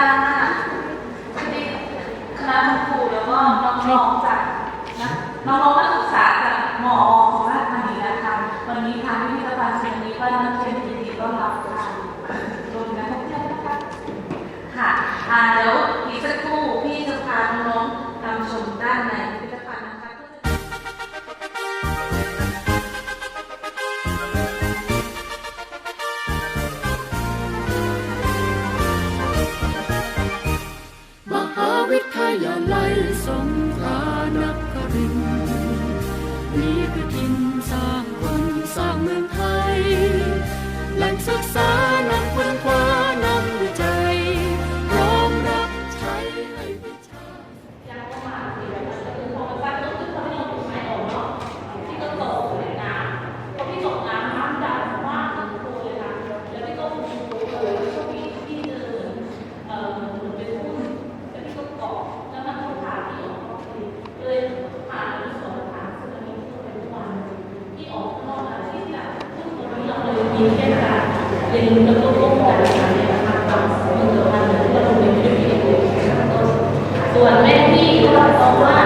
ค่ะสวัสดีคณะครูแล้วก็น้องๆจากนะน้องๆนักศึกษาจากมอราชธานีนะคะ วันนี้ทางพิพิธภัณฑ์เชียงนี้ก็นักเรียนยินดีต้อนรับค่ะรวมนักท่องเที่ยวนะคะค่ะเดี๋ยว ยาลัยสงขลานคริน เรียนรู้แล้วก็ร่วมกันนะคะกับมือพันธ์ที่เราลงในวิดีโอต้นส่วนแม่ที่ก็เราะว่า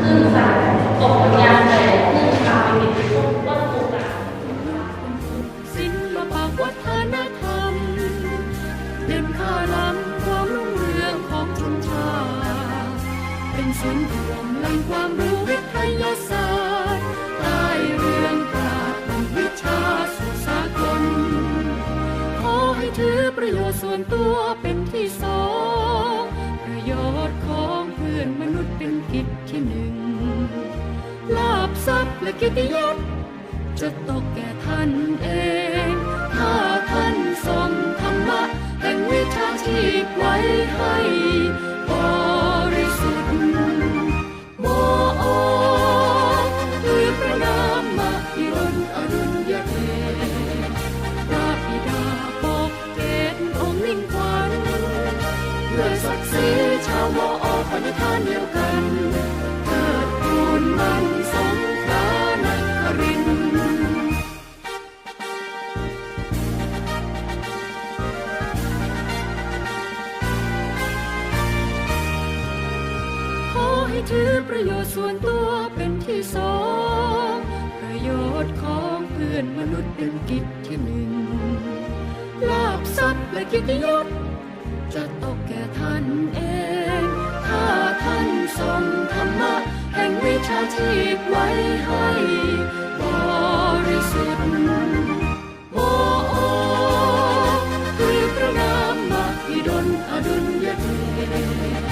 ขึ้นสั่งตกยางแต่ขึ้นพาไปติดต้นต้นโอกาสศิลปวัฒนธรรมเด่นค่าล้ำความรุ่งเรืองของชนชาติเป็นศูนย์รวมแหล่งความรู้ ประโยชน์ส่วนตัวเป็นที่สองประโยชน์ของเพื่อนมนุษย์เป็นกิจที่หนึ่งลาบทรัพย์และกิติยศจะตกแก่ท่านเอง ถ้าท่านทรงธรรมะแห่งวิชาชีพไว้ให้ พื่อศักดิ์ศรีชาวโมออปณิธานเดียวกันเกิดทูลมันสงขลานครินขอให้ถือประโยชน์ส่วนตัวเป็นที่สองประโยชน์ของเพื่อนมนุษย์เป็นกิจที่หนึ่งลาบทรัพย์และกิตติยศ จะตกแก่ท่านเอง ถ้าท่านทรงธรรมะ แห่งวิชาชีพไว้ให้บริสุทธิ์โมโอคือพระนามมหิดลอดุลยเดช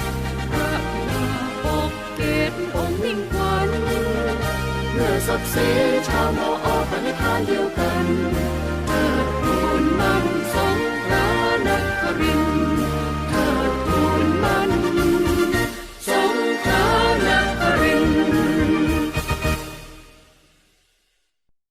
พระบิดาปกเกตองค์นิ่งขวัญเมื่อศักดิ์ศรีชาวโมอปณิธานเดียวกัน